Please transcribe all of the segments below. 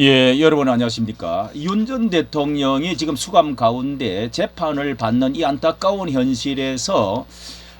예, 여러분 안녕하십니까. 윤 전 대통령이 지금 수감 가운데 재판을 받는 이 안타까운 현실에서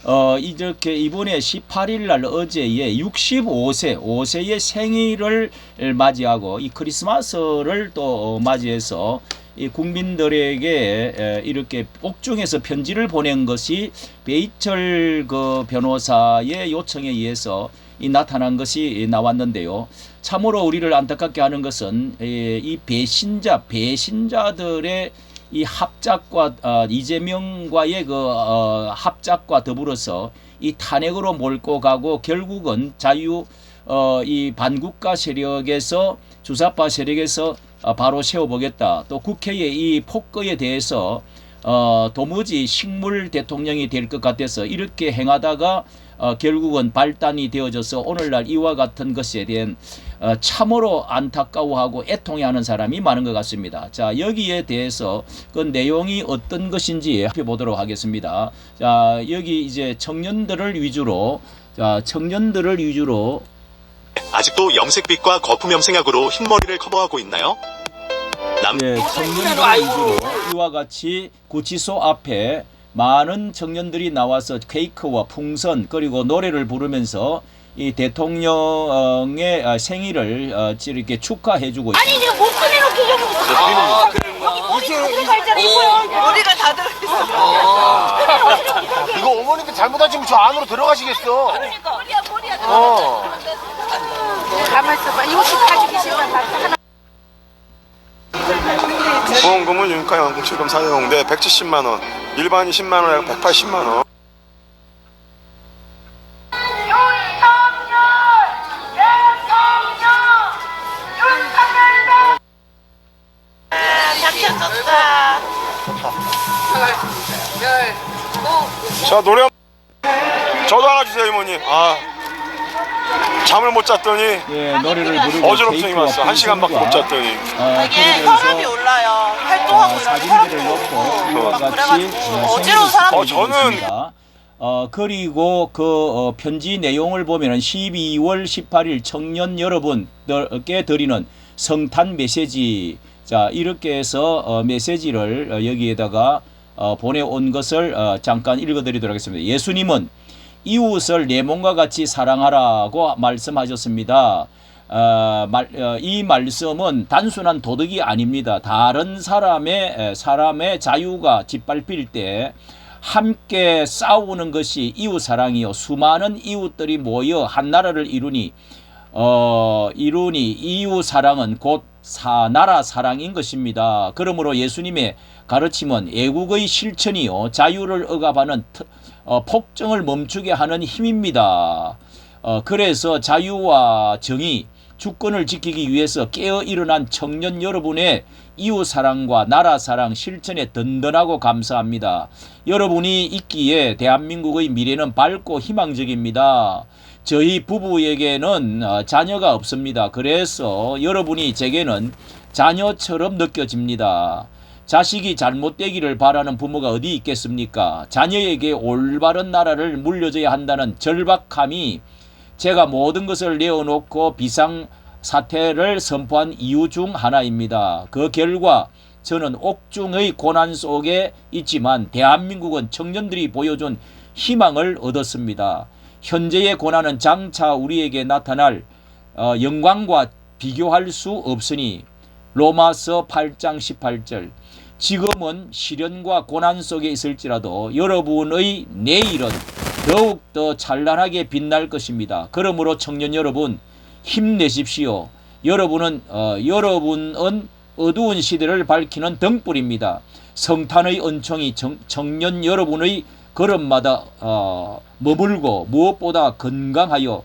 어 이렇게 이번에 18일 날 어제에 65세 5세의 생일을 맞이하고 이 크리스마스를 또 맞이해서 이 국민들에게 에, 이렇게 옥중에서 편지를 보낸 것이 베이철 그 변호사의 요청에 의해서 이 나타난 것이 나왔는데요. 참으로 우리를 안타깝게 하는 것은 에, 이 배신자 배신자들의 이 합작과 어, 이재명과의 그 어, 합작과 더불어서 이 탄핵으로 몰고 가고 결국은 자유 어, 이 반국가 세력에서 주사파 세력에서 어, 바로 세워보겠다. 또 국회의 이 폭거에 대해서 어, 도무지 식물 대통령이 될 것 같아서 이렇게 행하다가 어, 결국은 발단이 되어져서 오늘날 이와 같은 것에 대한 어, 참으로 안타까워하고 애통해하는 사람이 많은 것 같습니다. 자 여기에 대해서 그 내용이 어떤 것인지 살펴보도록 하겠습니다. 자 여기 이제 청년들을 위주로 자 청년들을 위주로 아직도 염색빛과 거품 염색약으로 흰머리를 커버하고 있나요? 남 예, 청년들 위주로 이와 같이 구치소 앞에 많은 청년들이 나와서 케이크와 풍선 그리고 노래를 부르면서 이 대통령의 아, 생일을 어, 이렇게 축하해주고. 아니 내가 못 꺼내놓고 좀 아, 여기 머리 다 들어가 있잖아 이거요 머리가 다 들어가 이거 어머니께 잘못하시면 저 안으로 들어가시겠어. 있으니까 머리야 머리야. 어. 가만 있어봐. 이거 가지고 계시 보험금은 윤가 연금치금 사용대 170만 원, 일반이 10만 원에 180만 원. 잡혔었다 자 노래 한... 저도 하나 주세요 이모님. 아 잠을 못 잤더니 예, 노래를 부르고 어지럽성이 케이크와 왔어. 한 시간밖에 못 풍선과, 잤더니. 어, 이게 그러면서 혈압이 올라요 어, 활동하고 이러면 사진들을 혈압이 놓고 이와 막 같이 그래가지고 어, 어지러운 사람 어, 저는-. 어 그리고 그 어, 편지 내용을 보면은 12월 18일 청년 여러분들께 드리는 성탄 메시지 자 이렇게 해서 어, 메시지를 어, 여기에다가 어, 보내온 것을 어, 잠깐 읽어드리도록 하겠습니다. 예수님은 이웃을 내 몸과 같이 사랑하라고 말씀하셨습니다. 어, 말, 어, 이 말씀은 단순한 도덕이 아닙니다. 다른 사람의 에, 사람의 자유가 짓밟힐 때 함께 싸우는 것이 이웃 사랑이요 수많은 이웃들이 모여 한 나라를 이루니 어 이루니 이웃 사랑은 곧 사 나라 사랑인 것입니다. 그러므로 예수님의 가르침은 애국의 실천이요 자유를 억압하는 트- 어, 폭정을 멈추게 하는 힘입니다. 어, 그래서 자유와 정의, 주권을 지키기 위해서 깨어 일어난 청년 여러분의 이웃 사랑과 나라 사랑 실천에 든든하고 감사합니다. 여러분이 있기에 대한민국의 미래는 밝고 희망적입니다. 저희 부부에게는 어, 자녀가 없습니다. 그래서 여러분이 제게는 자녀처럼 느껴집니다. 자식이 잘못되기를 바라는 부모가 어디 있겠습니까? 자녀에게 올바른 나라를 물려줘야 한다는 절박함이 제가 모든 것을 내어놓고 비상 사태를 선포한 이유 중 하나입니다. 그 결과 저는 옥중의 고난 속에 있지만 대한민국은 청년들이 보여준 희망을 얻었습니다. 현재의 고난은 장차 우리에게 나타날 어, 영광과 비교할 수 없으니 로마서 8장 18절 지금은 시련과 고난 속에 있을지라도 여러분의 내일은 더욱 더 찬란하게 빛날 것입니다. 그러므로 청년 여러분 힘내십시오. 여러분은 어, 여러분은 어두운 시대를 밝히는 등불입니다. 성탄의 은총이 청, 청년 여러분의 걸음마다 어, 머물고 무엇보다 건강하여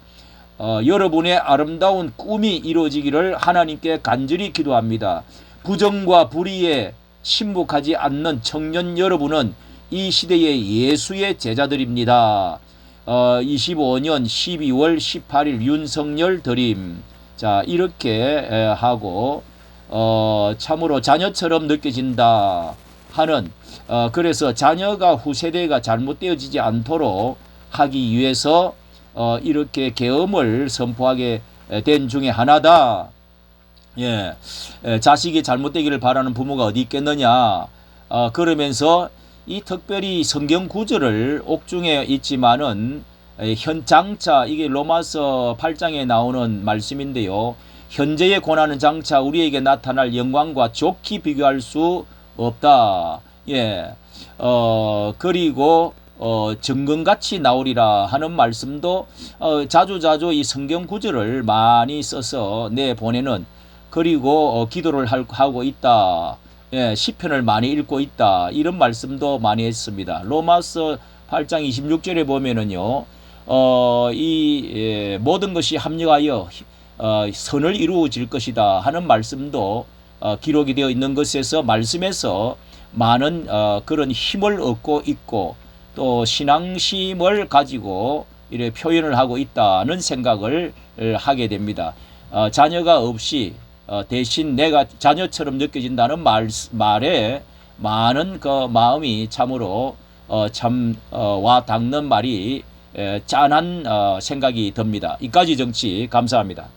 어, 여러분의 아름다운 꿈이 이루어지기를 하나님께 간절히 기도합니다. 부정과 불의에 침묵하지 않는 청년 여러분은 이 시대의 예수의 제자들입니다. 어, 25년 12월 18일 윤석열 드림. 자, 이렇게 에, 하고, 어, 참으로 자녀처럼 느껴진다 하는, 어, 그래서 자녀가 후세대가 잘못되어지지 않도록 하기 위해서 어, 이렇게 계엄을 선포하게 된 중에 하나다. 예, 에, 자식이 잘못되기를 바라는 부모가 어디 있겠느냐. 어, 그러면서 이 특별히 성경 구절을 옥중에 있지만은 에, 현 장차 이게 로마서 8장에 나오는 말씀인데요. 현재의 고난은 장차 우리에게 나타날 영광과 좋게 비교할 수 없다. 예. 어, 그리고 어, 증거같이 나오리라 하는 말씀도 어, 자주자주 이 성경 구절을 많이 써서 내보내는 그리고 어, 기도를 할- 하고 있다. 예, 시편을 많이 읽고 있다. 이런 말씀도 많이 했습니다. 로마서 8장 26절에 보면은요. 어, 이 예, 모든 것이 합력하여 어, 선을 이루어질 것이다 하는 말씀도 어, 기록이 되어 있는 것에서 말씀에서 많은 어, 그런 힘을 얻고 있고 또 신앙심을 가지고 이래 표현을 하고 있다는 생각을 어, 하게 됩니다. 어, 자녀가 없이 어, 대신 내가 자녀처럼 느껴진다는 말, 말에 많은 그 마음이 참으로 어, 참 어, 와 닿는 말이 에, 짠한 어, 생각이 듭니다. 이까지 정치 감사합니다.